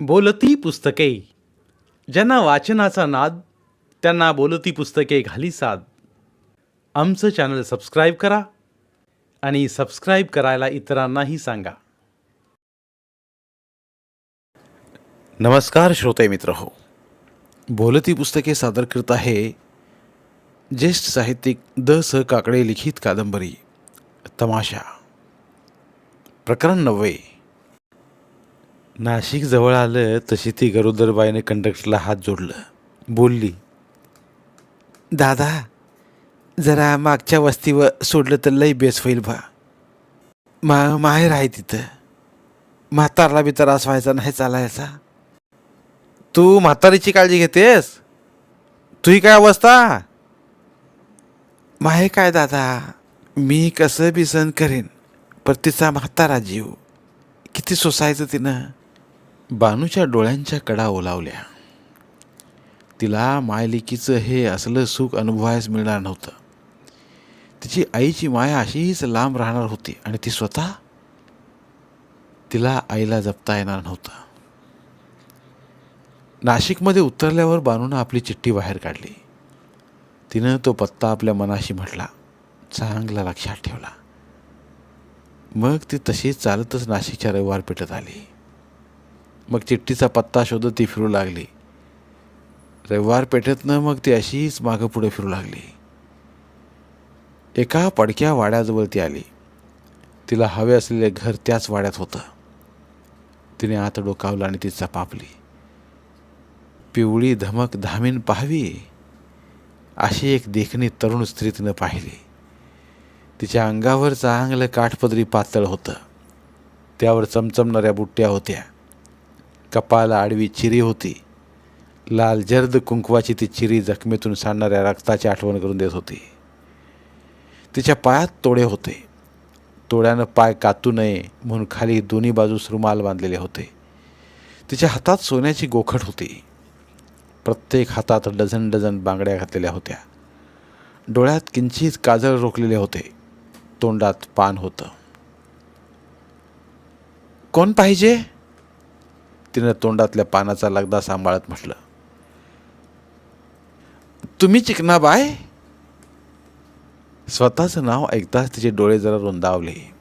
बोलती पुस्तके. ज्यांना वाचनाचा नाद त्यांना बोलती पुस्तके घाली साद. आमचं चॅनल सबस्क्राईब करा आणि सबस्क्राईब करायला इतरांनाही सांगा. नमस्कार श्रोते मित्र हो बोलती पुस्तके सादर करत आहे ज्येष्ठ साहित्यिक द स काकडे लिखित कादंबरी तमाशा. प्रकरण नववे. नाशिक जवळ आलं तशी ती गरोदरबाईने कंडक्टरला हात जोडलं. बोलली दादा जरा मागच्या वस्तीवर सोडलं तर लई बेस होईल बा. मा माहेर आहे तिथं. म्हातारला बी त्रास व्हायचा नाही चालायचा. तू म्हातारीची काळजी घेतेस? तुही काय अवस्था? माहे काय दादा मी कसं बी सहन करेन पर तिचा म्हातारा जीव. किती सोसायचं तिनं. बानूच्या डोळ्यांच्या कडा ओलावल्या. तिला मायलिकीचं हे असलं सुख अनुभवायच मिळणार नव्हतं. तिची आईची माया अशीच लांब राहणार होती आणि ती स्वतः तिला आईला जपता येणार नव्हतं. नाशिकमध्ये उतरल्यावर बानूनं आपली चिठ्ठी बाहेर काढली. तिनं तो पत्ता आपल्या मनाशी म्हटला चांगला लक्षात ठेवला. मग ती तशी चालतच नाशिकच्या रविवार पेठत आली. मग चिठ्ठीचा पत्ता शोधत ती फिरू लागली. रविवार पेठेतनं मग ती अशीच मागं पुढे फिरू लागली. एका पडक्या वाड्याजवळ ती आली. तिला हवे असलेले घर त्याच वाड्यात होतं. तिने आत डोकावलं आणि ती चपापली. पिवळी धमक धामीन पाहावी अशी एक देखणी तरुण स्त्री तिनं पाहिली. तिच्या अंगावर चांगलं काठपदरी पातळ होतं. त्यावर चमचमणाऱ्या बुट्ट्या होत्या. कपाला आडवी चिरी होती. लाल जर्द कुंकवाची ती चिरी जखमेतून सांडणाऱ्या रक्ताची आठवण करून देत होती. तिच्या पायात तोडे होते. तोड्यानं पाय कातू नये म्हणून खाली दोन्ही बाजूस रुमाल बांधलेले होते. तिच्या हातात सोन्याची गोखट होती. प्रत्येक हातात डझन डझन बांगड्या घातलेल्या होत्या. डोळ्यात किंचित काजळ रोखलेले होते. तोंडात पान होतं. कोण पाहिजे? तिनं तोंडातल्या पानाचा लगदा सांभाळत म्हटलं तुम्ही चिकना बाय स्वतःचं नाव ऐकताच तिचे डोळे जरा रुंदावले.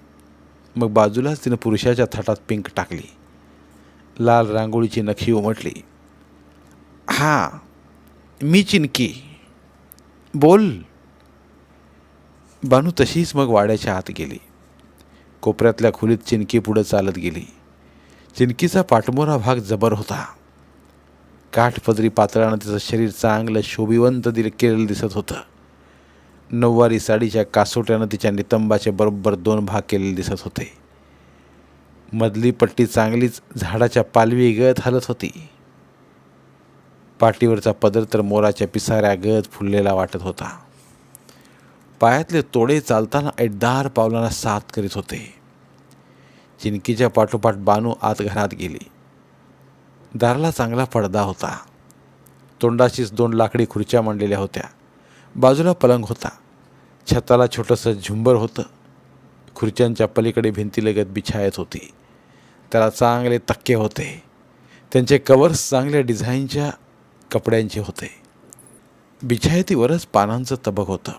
मग बाजूलाच तिनं पुरुषाच्या थाटात पिंक टाकली. लाल रांगोळीची नखी उमटली. हां मी चिनकी. बोल. बानू तशीच मग वाड्याच्या आत गेली. कोपऱ्यातल्या खोलीत चिनकी पुढं चालत गेली. चिनकीचा पाठमोरा भाग जबर होता. काठपदरी पातळानं तिचं शरीर चांगलं शोभिवंत दिल केलेलं दिसत होतं. नऊवारी साडीच्या कासोट्यानं तिच्या नितंबाचे बरोबर दोन भाग केलेले दिसत होते. मधली पट्टी चांगलीच झाडाच्या पालवी गत हलत होती. पाठीवरचा पदर तर मोराच्या पिसाऱ्या गत फुललेला वाटत होता. पायातले तोडे चालताना ऐटदार पावलांना साथ करीत होते. चिनकीच्या पाठोपाठ बानू आत घरात गेली. दाराला चांगला पडदा होता. तोंडाशीच दोन लाकडी खुर्च्या मांडलेल्या होत्या. बाजूला पलंग होता. छताला छोटंसं झुंबर होतं. खुर्च्यांच्या पलीकडे भिंतीलगत बिछायत होती. त्याला चांगले तक्के होते. त्यांचे कवर्स चांगल्या डिझाईनच्या कपड्यांचे होते. बिछायतीवरच पानांचं तबक होतं.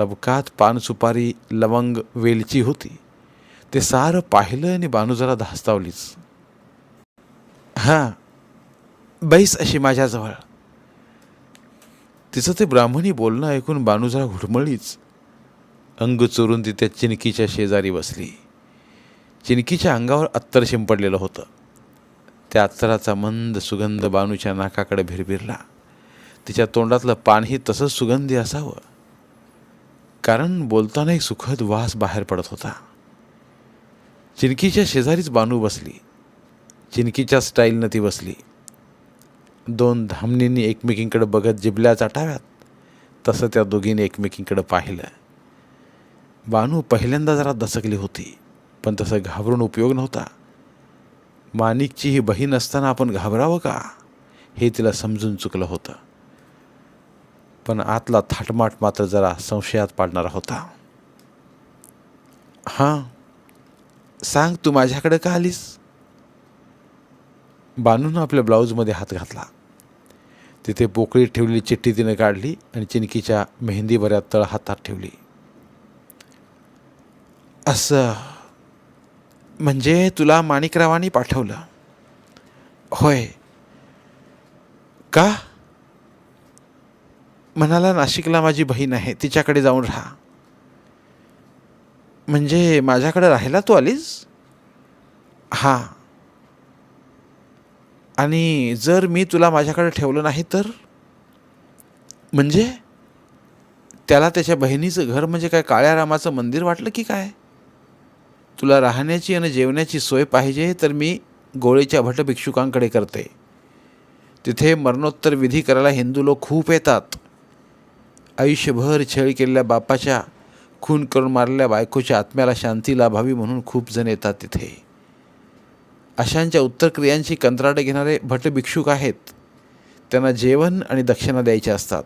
तबकात पानसुपारी लवंग वेलची होती. ते सारं पाहिलं आणि बानू जरा धास्तावलीच. हां बैस अशी माझ्याजवळ. तिचं ते ब्राह्मणी बोलणं ऐकून बानू जरा घुटमळलीच अंग चोरून ती त्या चिनकीच्या शेजारी बसली. चिनकीच्या अंगावर अत्तर शिंपडलेलं होतं. त्या अत्तराचा मंद सुगंध बानूच्या नाकाकडे भिरभिरला. तिच्या तोंडातलं पानही तसंच सुगंधी असावं. कारण बोलताना एक सुखद वास बाहेर पडत होता. चिनकीच्या शेजारीच बानू बसली. चिनकीच्या स्टाईलनं ती बसली. दोन धामणींनी एकमेकींकडे बघत जिबल्या चाटाव्यात. तसं त्या दोघींनी एकमेकींकडे पाहिलं. बानू पहिल्यांदा जरा दसकली होती पण तसं घाबरून उपयोग नव्हता. माणिकची ही बहीण असताना आपण घाबरावं का? हे तिला समजून चुकलं होतं. पण आतला थाटमाट मात्र जरा संशयात पाडणारा होता. हां सांग तू माझ्याकडे का आलीस? बानून आपल्या ब्लाऊजमध्ये हात घातला. तिथे पोकळी ठेवलेली चिठ्ठी तिने काढली आणि चिनकीच्या मेहंदीभऱ्या तळ हातात ठेवली. असं म्हणजे तुला माणिकरावांनी पाठवलं? होय. का? म्हणाला नाशिकला माझी बहीण आहे तिच्याकडे जाऊन राहा. म्हणजे माझ्याकडे राहायला तू आलीस हां. आणि जर मी तुला माझ्याकडे ठेवलं नाही तर? म्हणजे? त्याला त्याच्या बहिणीचं घर म्हणजे काय काळ्या रामाचं मंदिर वाटलं की काय? तुला राहण्याची आणि जेवण्याची सोय पाहिजे तर मी गोळेच्या भट भिक्षुकांकडे करते. तिथे मरणोत्तर विधी करायला हिंदू लोक खूप येतात. आयुष्यभर छळ केलेल्या बापाच्या खून करून मारलेल्या बायकोच्या आत्म्याला शांती लाभावी म्हणून खूप जण येतात तिथे. अशांच्या उत्तरक्रियांची कंत्राटे घेणारे भट भिक्षुक आहेत. त्यांना जेवण आणि दक्षिणा द्यायच्या असतात.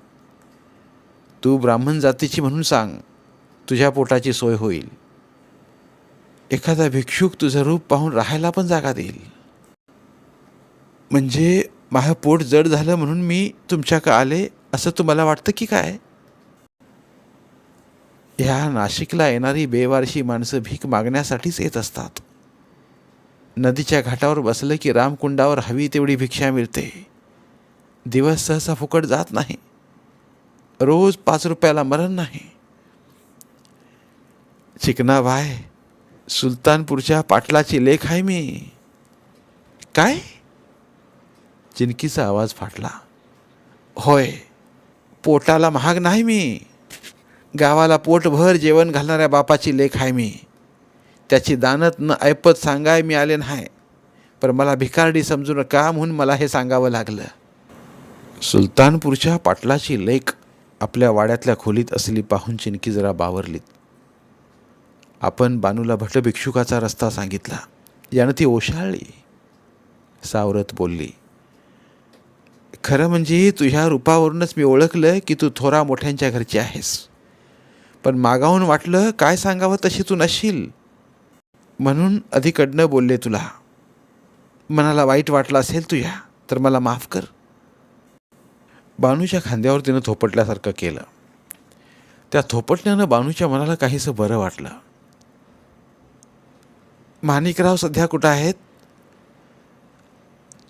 तू ब्राह्मण जातीची म्हणून सांग तुझ्या पोटाची सोय होईल. एखादा भिक्षुक तुझं रूप पाहून राहायला पण जागा देईल. म्हणजे माझं पोट जड झालं म्हणून मी तुमच्याकडे आले असं तुम्हाला वाटतं की काय? ह्या नाशिकला येणारी बेवारशी माणसं भीक मागण्यासाठीच येत असतात. नदीच्या घाटावर बसलं की रामकुंडावर हवी तेवढी भिक्षा मिळते. दिवस सहसा फुकट जात नाही. रोज पाच रुपयाला मरण नाही. चिकनाबाय सुलतानपूरच्या पाटलाची लेख आहे मी. काय? चिनकीचा आवाज फाटला. होय पोटाला महाग नाही मी. गावाला पोटभर जेवण घालणाऱ्या बापाची लेख आहे मी. त्याची दानत न ऐपत सांगाय मी आले नाही. पण मला भिकारडी समजून का म्हणून मला हे सांगावं लागलं? सुलतानपूरच्या पाटलाची लेख आपल्या वाड्यातल्या खोलीत असली पाहून चिनकी जरा बावरलीत. आपण बानूला भटभिक्षुकाचा रस्ता सांगितला. यानं ती ओशाळली. सावरत बोलली खरं म्हणजे तुझ्या रूपावरूनच मी ओळखलं की तू थोरा मोठ्यांच्या घरची आहेस. पण मागाहून वाटलं काय सांगावं तशी तू नशील म्हणून अधिकडनं बोलले तुला मनाला वाईट वाटलं असेल तुझ्या तर मला माफ कर. बानूच्या खांद्यावर तिनं थोपटल्यासारखं केलं. त्या थोपटण्यानं बानूच्या मनाला काहीसं बरं वाटलं. माणिकराव सध्या कुठं आहेत?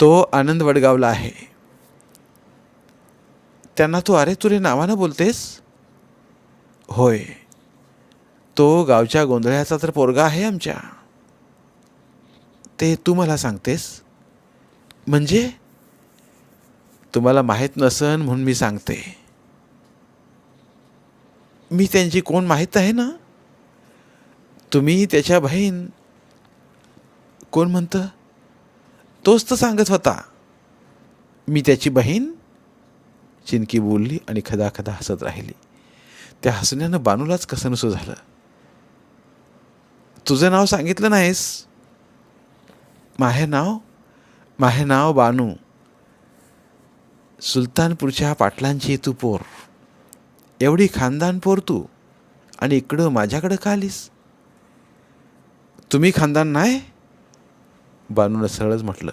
तो आनंद वडगावला आहे. त्यांना तू अरे तुरे नावानं बोलतेस? होय. तो गावच्या गोंधळ्याचा तर पोरगा आहे आमच्या. ते तू मला सांगतेस? म्हणजे? तुम्हाला माहीत नसन म्हणून मी सांगते. मी त्यांची कोण माहीत आहे ना? तुम्ही त्याच्या बहीण कोण म्हणतं? तोच तर सांगत होता. मी त्याची बहीण? चिनकी बोलली आणि खदा खदा हसत राहिली. त्या हसण्यानं बानूलाच कसनसं झालं? तुझं नाव सांगितलं नाहीस? माहे नाव? माहे नाव बानू. सुलतानपूरच्या पाटलांची तू पोर. एवढी खानदान पोर तू. आणि इकडं माझ्याकडं का आलीस? तुम्ही खानदान नाही? बानूनं सरळच म्हटलं.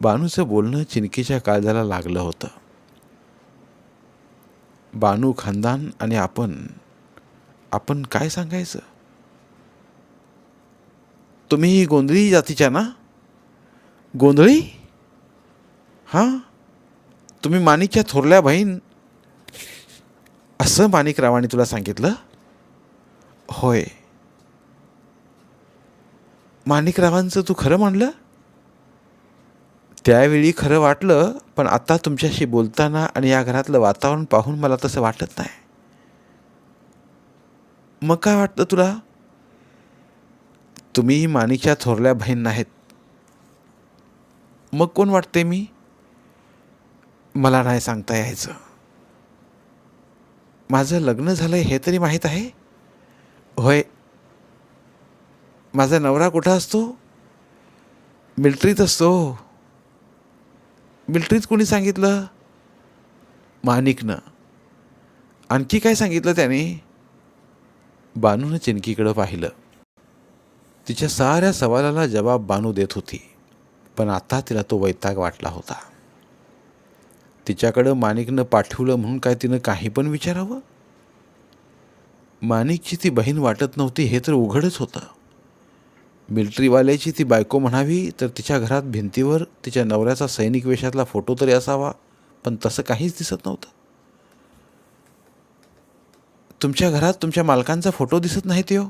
बानूचं बोलणं चिनकीच्या काळजाला लागलं होतं. बानू खानदान आणि आपण आपण काय सांगायचं? तुम्ही गोंधळी जातीच्या ना? गोंधळी? हां? तुम्ही माणिकच्या थोरल्या बहीण असं माणिकरावाने तुला सांगितलं? होय. माणिकरावांचं तू खरं म्हणलं त्यावेळी खरं वाटलं पण आता तुमच्याशी बोलताना आणि या घरातलं वातावरण पाहून मला तसं वाटत नाही. मग काय वाटतं तुला? तुम्ही माणिकच्या थोरल्या बहीण नाहीत. मग कोण वाटते मी? मला नाही सांगता यायचं. माझं लग्न झालं हे तरी माहीत आहे? होय. माझा नवरा कुठं असतो? मिल्ट्रीत असतो. मिल्ट्रीत कोणी सांगितलं? माणिकनं. आणखी काय सांगितलं त्याने? बानूनं चिनकीकडं पाहिलं. तिच्या साऱ्या सवालाला जबाब बानू देत होती पण आता तिला तो वैताग वाटला होता. तिच्याकडं माणिकनं पाठवलं म्हणून काय तिनं काही पण विचारावं? माणिकची ती बहीण वाटत नव्हती हे तर उघडच होतं. मिल्ट्रीवाल्याची ती बायको म्हणावी तर तिच्या घरात भिंतीवर तिच्या नवऱ्याचा सैनिक वेशातला फोटो तरी असावा. पण तसं काहीच दिसत नव्हतं. तुमच्या घरात तुमच्या मालकांचा फोटो दिसत नाही ते हो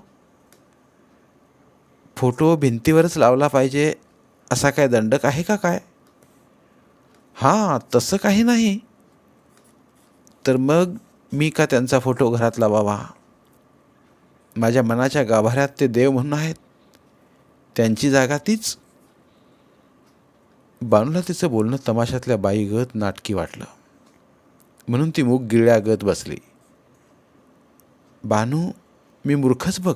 फोटो भिंतीवरच लावला पाहिजे असा काय दंडक आहे का काय? हां तसं काही नाही. तर मग मी का त्यांचा फोटो घरात लावावा? माझ्या मनाच्या गाभाऱ्यात ते देव म्हणून आहेत. त्यांची जागा तीच. बानूला तिचं बोलणं तमाशातल्या बाईगत नाटकी वाटलं. म्हणून ती मूग गिळ्यागत बसली. बानू मी मूर्खच बघ.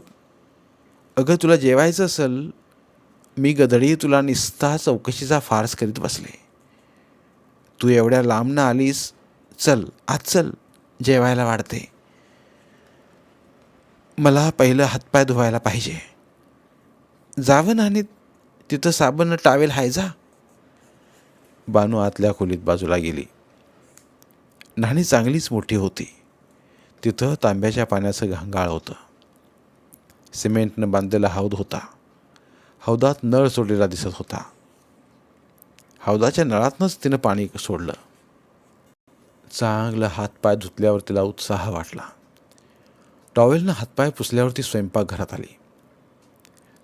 अगं तुला जेवायचं असेल मी गधडी तुला निस्ता चौकशीचा फार्स करीत बसले. तू एवढ्या लांब ना आलीस चल आज चल जेवायला वाढते. मला पहिलं हातपाय धुवायला पाहिजे. जावं ना आणि तिथं साबण टावेल हाय जा. बानू आतल्या खोलीत बाजूला गेली. नाणी चांगलीच मोठी होती. तिथं तांब्याच्या पाण्याचं घांगाळ होतं. सिमेंटनं बांधलेला हौद होता. हौदात नळ सोडलेला दिसत होता. हौदाच्या नळातनंच तिनं पाणी सोडलं. चांगलं हातपाय धुतल्यावर तिला उत्साह वाटला. टॉवेलनं हातपाय पुसल्यावर ती स्वयंपाकघरात आली.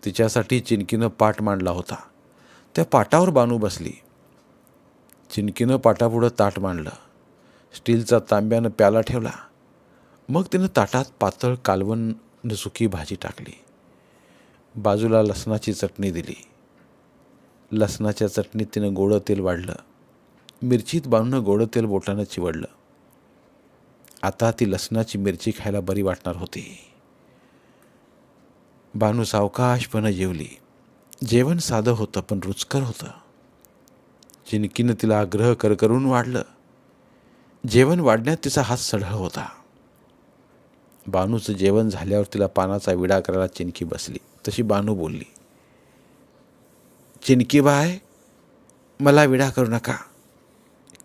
तिच्यासाठी चिनकीनं पाट मांडला होता. त्या पाटावर बानू बसली. चिनकीनं पाटापुढं ताट मांडलं. स्टीलचा तांब्यानं प्याला ठेवला. मग तिनं ताटात पातळ कालवण सुकी भाजी टाकली. बाजूला लसणाची चटणी दिली. लसणाच्या चटणीत तिनं गोडं तेल वाढलं. मिरचीत बांधून गोडं तेल बोटानं चिवडलं. आता ती लसणाची मिरची खायला बरी वाटणार होती. बानू सावकाशपणं जेवली. जेवण साधं होतं पण रुचकर होतं. चिनकीनं तिला आग्रह कर करून वाढलं. जेवण वाढण्यात तिचा हात सढळ होता. बानूचं जेवण झाल्यावर तिला पानाचा विडा करायला चिनकी बसली. तशी बानू बोलली चिनकी बाय मला विडा करू नका.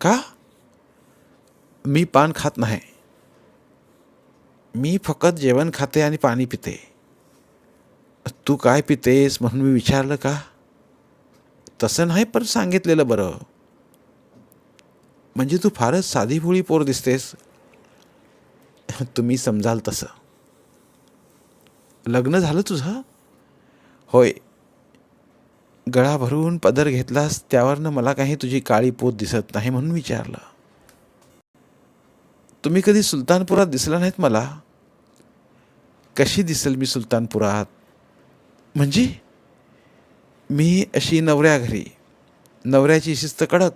का? मी पान खात नाही. मी फक्त जेवण खाते आणि पाणी पिते. तू काय पितेस म्हणून मी विचारलं का? तसं नाही पण सांगितलेलं बरं. म्हणजे तू फारच साधी भोळी पोर दिसतेस. तुम्ही समजाल तसं. लग्न झालं तुझं? होय. गळा भरून पदर घेतलास त्यावरनं मला काही तुझी काळी पोत दिसत नाही म्हणून विचारलं. तुम्ही कधी सुलतानपुरात दिसला नाहीत मला? कशी दिसेल मी सुलतानपुरात? म्हणजे मी अशी नवऱ्या घरी नवऱ्याची शिस्त कडक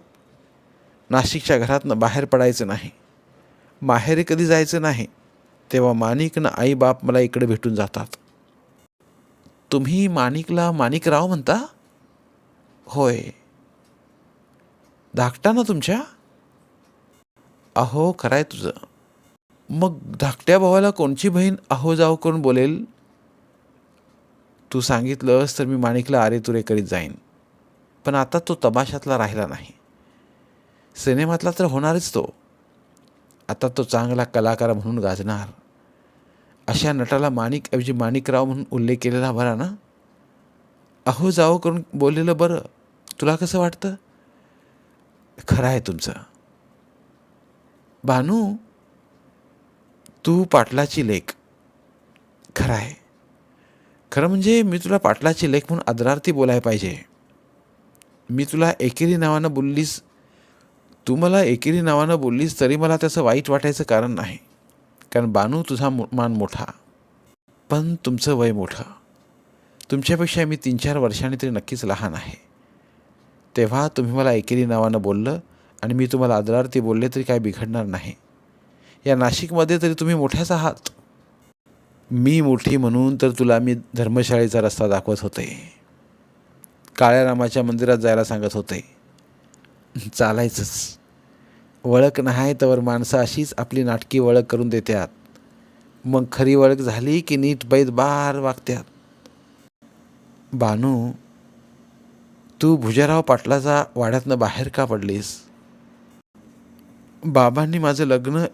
नाशिकच्या घरातनं बाहेर पडायचं नाही. माहेरी कधी जायचं नाही तेव्हा माणिकनं आई बाप मला इकडे भेटून जातात. तुम्ही माणिकला माणिकराव म्हणता? होय. धाकटा ना तुमच्या? अहो खराय तुझं. मग धाकट्या भावाला कोणची बहीण अहो जाव करून बोलेल? तू सांगितलंस तर मी माणिकला आरे तुरे करीत जाईन. पण आता तो तमाशातला राहिला नाही. सिनेमातला तर होणारच तो. आता तो चांगला कलाकार म्हणून गाजणार. अशा नटाला माणिक ऐवजी माणिकराव म्हणून उल्लेख केलेला बरा ना? अहो जाओ करून बोललेलं बरं. तुला कसं वाटतं? खरं आहे तुमचं. भानू तू पाटलाची लेख. खरं आहे. खरं म्हणजे मी तुला पाटलाची लेख म्हणून आदरार्थी बोलायला पाहिजे. मी तुला एकेरी नावानं बोललीस तू मला एकेरी नावानं बोललीस तरी मला त्याचं वाईट वाटायचं कारण नाही. कारण बानू तुझा मान मोठा. पण तुमचं वय मोठं. तुमच्यापेक्षा मी तीन चार वर्षांनी तरी नक्कीच लहान आहे. तेव्हा तुम्ही मला एकेरी नावानं बोललं आणि मी तुम्हाला आदरार्थी बोलले तरी काय बिघडणार नाही. या नाशिकमध्ये तरी तुम्ही मोठ्याच आहात. मी मोठी म्हणून तर तुला मी धर्मशाळेचा रस्ता दाखवत होते. काळ्या रामाच्या मंदिरात जायला सांगत होते. चालायचंच. वळख नाही तर माणसं अशीच आपली नाटकी वळख करून देतात मग खरी वळख झाली की नीट बैत बार वागत्यात. बानू तू भुजाराव पाटलाचा वाड्यातनं बाहेर का पडलीस? बाबांनी माझं लग्न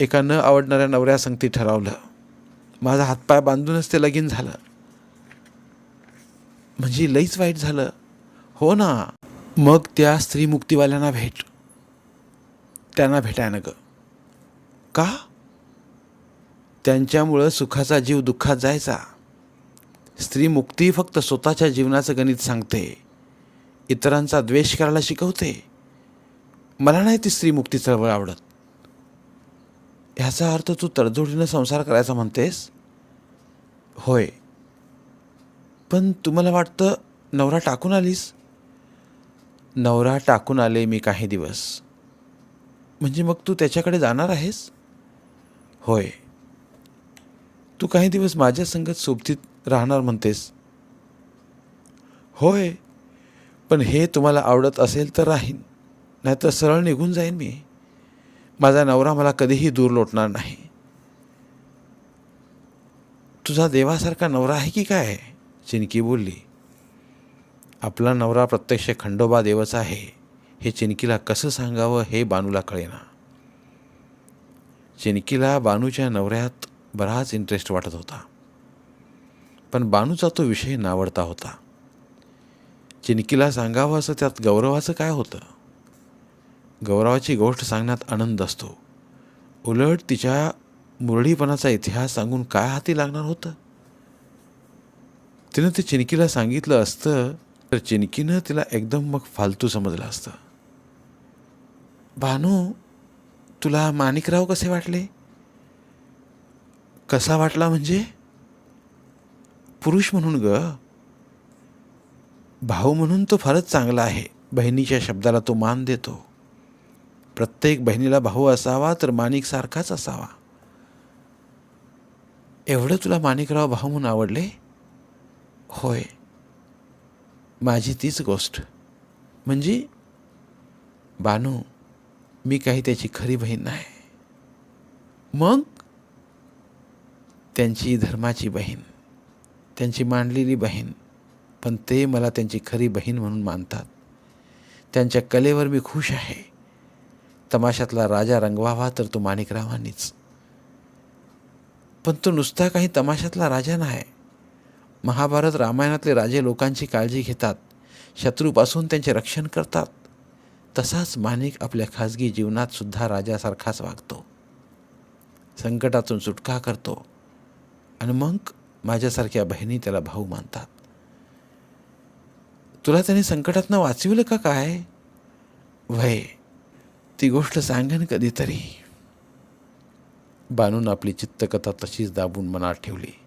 एका न आवडणाऱ्या नवऱ्या संगती ठरवलं. माझा हातपाय बांधूनच ते लगीन झालं. म्हणजे लईच वाईट झालं. हो ना. मग त्या स्त्री मुक्तीवाल्यांना भेट. त्यांना भेटायनं ग का? त्यांच्यामुळं सुखाचा जीव दुःखात जायचा. स्त्री मुक्ती फक्त स्वतःच्या जीवनाचं गणित सांगते. इतरांचा द्वेष करायला शिकवते. मला नाही ती स्त्री मुक्ती चळवळ आवडत. ह्याचा अर्थ तू तडजोडीनं संसार करायचा म्हणतेस? होय. पण तुम्हाला वाटतं नवरा टाकून आलीस? नवरा टाकून आले मी काही दिवस. म्हणजे मग तू त्याच्याकडे जाणार आहेस? होय. तू काही दिवस माझ्या संगत सोबतीत राहणार म्हणतेस? होय. पण हे तुम्हाला आवडत असेल तर राहीन. नाहीतर सरळ निघून जाईन मी. माझा नवरा मला कधीही दूर लोटणार नाही. तुझा देवासारखा नवरा आहे की काय? चिनकी बोलली. आपला नवरा प्रत्यक्ष खंडोबा देवच आहे. हे चिनकीला कसं सांगावं हे बानूला कळेना. चिनकीला बानूच्या नवऱ्यात बराच इंटरेस्ट वाटत होता. पण बानूचा तो विषय नावडता होता. चिनकीला सांगावं असं त्यात गौरवाचं काय होतं? गौरवाची गोष्ट सांगण्यात आनंद असतो. उलट तिच्या मुरळीपणाचा इतिहास सांगून काय हाती लागणार होतं? तिनं ते चिनकीला सांगितलं असतं तर चिनकीनं तिला एकदम मग फालतू समजलं असतं. भानू तुला माणिकराव कसे वाटले? कसा वाटला म्हणजे? पुरुष म्हणून ग. भाऊ म्हणून तो फारच चांगला आहे. बहिणीच्या शब्दाला तो मान देतो. प्रत्येक बहिणीला भाऊ असावा तर माणिक सारखाच असावा. एवढं तुला माणिकराव भाऊ म्हणून आवडले? होय. माझी तीच गोष्ट. म्हणजे बानू मी काही त्याची खरी बहीण नाही. मग? त्यांची धर्माची बहीण. त्यांची मांडलेली बहीण. पण ते मला त्यांची खरी बहीण म्हणून मानतात. त्यांच्या कलेवर मी खुश आहे. तमाशातला राजा रंगवावा तर तो माणिकरावांनीच. पण तो नुसता काही तमाशातला राजा नाही. महाभारत रामायणातले राजे लोकांची काळजी घेतात. शत्रूपासून त्यांचे रक्षण करतात. तसाच माणिक आपल्या खाजगी जीवनात सुद्धा राजासारखाच वागतो. संकटातून सुटका करतो. आणि मग माझ्यासारख्या बहिणी त्याला भाऊ मानतात. तुला त्याने संकटातनं वाचविलं का काय? वय ती गोष्ट सांगेन कधीतरी. बानून आपली चित्तकथा तशीच दाबून मनात ठेवली.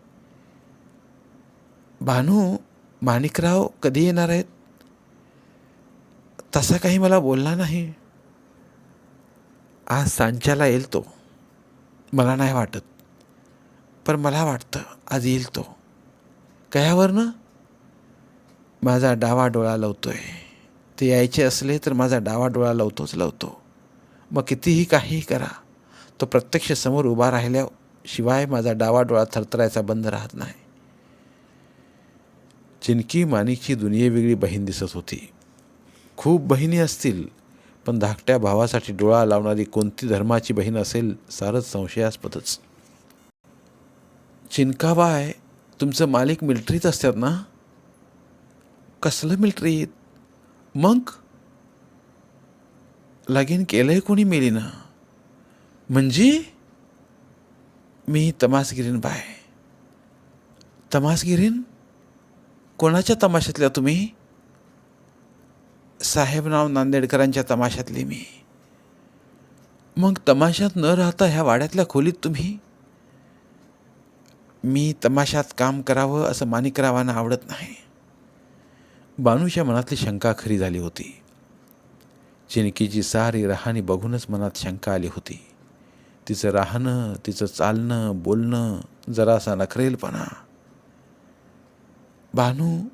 भानू माणिकराव कधी येणार आहेत? तसा काही मला बोलला नाही. आज सांच्याला येईल तो. मला नाही वाटत. पण मला वाटतं आज येईल तो. कयावरनं? माझा डावा डोळा लावतोय. ते यायचे असले तर माझा डावा डोळा लावतोच लावतो. मग कितीही काहीही करा. तो प्रत्यक्ष समोर उभा राहिल्याशिवाय माझा डावा डोळा थरथरायचा बंद राहत नाही. चिनकी माणिकची दुनिये वेगळी बहीण दिसत होती. खूप बहिणी असतील पण धाकट्या भावासाठी डोळा लावणारी कोणती धर्माची बहीण असेल सारच संशयास्पदच. चिनकाबाय तुमचं मालिक मिल्ट्रीत असतात ना? कसलं मिल्ट्रीत? मग लगीन केलंय कोणी मेली ना म्हणजे? मी तमासगिरीन बाय. तमासगिरीन? कोणाच्या तमाशातल्या तुम्ही? साहेबराव नांदेडकरांच्या तमाशातली मी. मग तमाशात न राहता ह्या वाड्यातल्या खोलीत तुम्ही? मी तमाशात काम करावं असं माणिकरावांना आवडत नाही. बानूच्या मनातली शंका खरी झाली होती. चिनकीची सारी राहणी बघूनच मनात शंका आली होती. तिचं राहणं तिचं चालणं बोलणं जरासा नखरेलपणा. भानू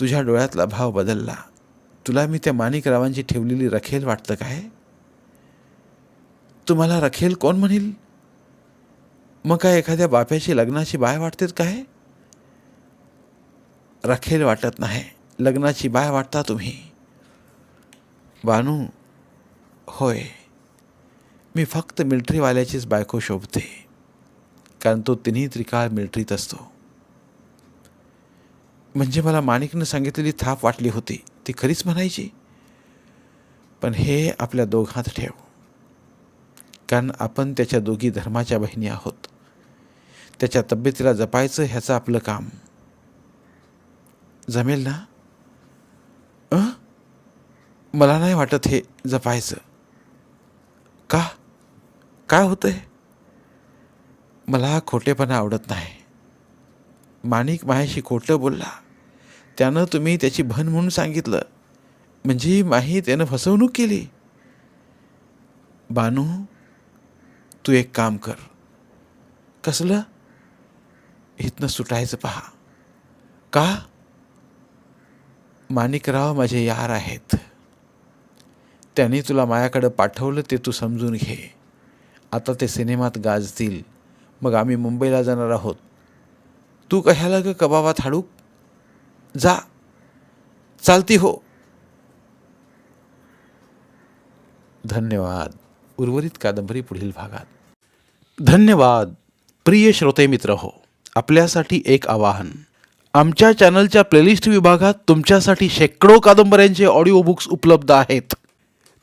तुझ्या डोळ्यातला भाव बदलला. तुला मी त्या माणिकरावांची ठेवलेली रखेल वाटतं काय? तुम्हाला रखेल कोण म्हणेल? मग काय एखाद्या बाप्याची लग्नाची बाय वाटतेत काय? रखेल वाटत नाही. लग्नाची बाय वाटता तुम्ही. बानू होय मी फक्त मिल्ट्रीवाल्याचीच बायको शोभते कारण तो तिन्ही त्रिकाळ मिल्ट्रीत असतो. म्हणजे मला माणिकनं सांगितलेली थाप वाटली होती ती खरीच म्हणायची? पण हे आपल्या दोघांत ठेव. कारण आपण त्याच्या दोघी धर्माच्या बहिणी आहोत. त्याच्या तब्येतीला जपायचं ह्याचं आपलं काम. जमेल ना? अ? मला नाही वाटत हे जपायचं. का? काय होतं आहे मला खोटेपणा आवडत नाही. माणिक माहेशी खोटं बोलला. त्यानं तुम्ही त्याची भन म्हणून सांगितलं. म्हणजे माही त्यानं फसवणूक केली. बानू तू एक काम कर. कसलं? इथनं सुटायचं पहा. का? माणिकराव माझे यार आहेत. त्यांनी तुला माझ्याकडं पाठवलं ते तू समजून घे. आता ते सिनेमात गाजतील. मग आम्ही मुंबईला जाणार आहोत. तू कशाला ग कबाबात हाडूक? जा. चालती हो. धन्यवाद. उर्वरित कादंबरी पुढील भागात. धन्यवाद. प्रिय श्रोते मित्र हो आपल्यासाठी एक आवाहन. आमच्या चॅनलच्या प्लेलिस्ट विभागात तुमच्यासाठी शेकडो कादंबऱ्यांचे ऑडिओ बुक्स उपलब्ध आहेत.